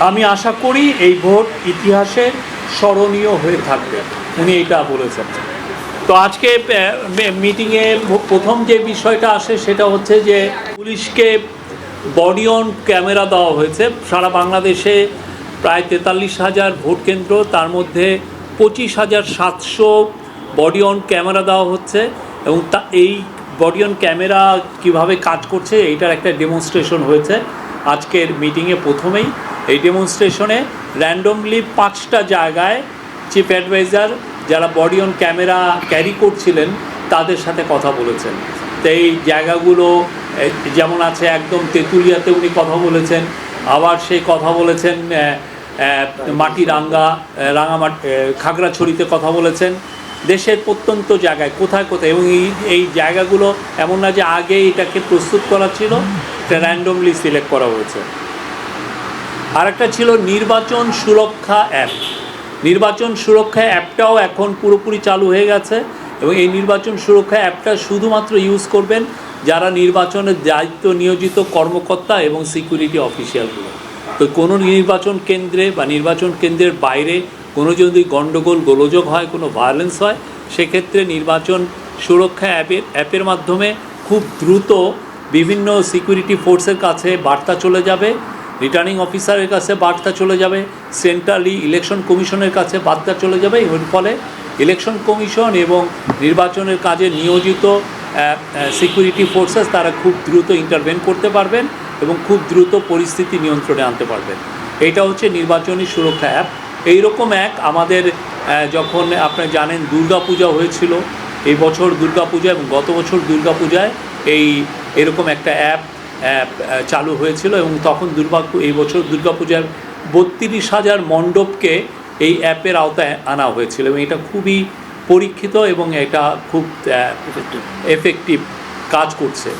আমি আশা করি এই ভোট ইতিহাসে স্মরণীয় হয়ে থাকবে। উনি এটা বলেছেন। তো আজকে মিটিংয়ে প্রথম যে বিষয়টা আসে সেটা হচ্ছে যে পুলিশকে বডি অন ক্যামেরা দেওয়া হয়েছে। সারা বাংলাদেশে প্রায় তেতাল্লিশ হাজার ভোট কেন্দ্র, তার মধ্যে পঁচিশ হাজার সাতশো বডি অন ক্যামেরা দেওয়া হচ্ছে এবং তা, এই বডি অন ক্যামেরা কীভাবে কাজ করছে, এইটার একটা ডেমনস্ট্রেশন হয়েছে। আজকের মিটিংয়ে প্রথমেই। এই ডেমনস্ট্রেশনে র্যান্ডমলি পাঁচটা জায়গায় চিফ অ্যাডভাইজার যারা বডি অন ক্যামেরা ক্যারি করছিলেন তাদের সাথে কথা বলেছেন। তো এই জায়গাগুলো যেমন আছে একদম তেঁতুলিয়াতে উনি কথা বলেছেন আবার সেই কথা বলেছেন মাটিরাঙ্গা আহ, রাঙামাটি খাগড়াছড়িতে কথা বলেছেন। দেশের প্রত্যন্ত জায়গায় কোথায় কোথায় এবং এই এই জায়গাগুলো এমন না যে আগে এটাকে প্রস্তুত করা ছিল র্যান্ডমলি সিলেক্ট করা হয়েছে। আরেকটা ছিল নির্বাচন সুরক্ষা অ্যাপ। নির্বাচন সুরক্ষা অ্যাপটাও এখন পুরোপুরি চালু হয়ে গেছে এবং এই নির্বাচন সুরক্ষা অ্যাপটা শুধুমাত্র ইউজ করবেন যারা নির্বাচনের দায়িত্ব নিয়োজিত কর্মকর্তা এবং সিকিউরিটি অফিসিয়ালগুলো তো কোনো নির্বাচন কেন্দ্রে বা নির্বাচন কেন্দ্রের বাইরে কোনো যদি গণ্ডগোল গোলযোগ হয়, কোনো ভায়োলেন্স হয়, সেক্ষেত্রে নির্বাচন সুরক্ষা অ্যাপের অ্যাপের মাধ্যমে খুব দ্রুত বিভিন্ন সিকিউরিটি ফোর্সের কাছে বার্তা চলে যাবে রিটার্নিং অফিসারের কাছে বার্তা চলে যাবে সেন্ট্রালি ইলেকশন কমিশনের কাছে বার্তা চলে যাবে, এর ফলে ইলেকশন কমিশন এবং নির্বাচনের কাজে নিয়োজিত সিকিউরিটি ফোর্সেস তারা খুব দ্রুত ইন্টারভেন করতে পারবেন এবং খুব দ্রুত পরিস্থিতি নিয়ন্ত্রণে আনতে পারবেন। এটা হচ্ছে নির্বাচনী সুরক্ষা অ্যাপ এইরকম এক আমাদের যখন আপনারা জানেন দুর্গাপূজা হয়েছিল, এই বছর দুর্গাপূজা এবং গত বছর দুর্গাপূজায় এই এরকম একটা অ্যাপ চালু হয়েছিল এবং তখন দুর্ভাগ্য এই বছর দুর্গাপূজার বত্রিশ হাজার মণ্ডপকে এই অ্যাপের আওতায় আনা হয়েছিল এবং এটা খুবই পরীক্ষিত এবং এটা খুব এফেক্টিভ কাজ করছে।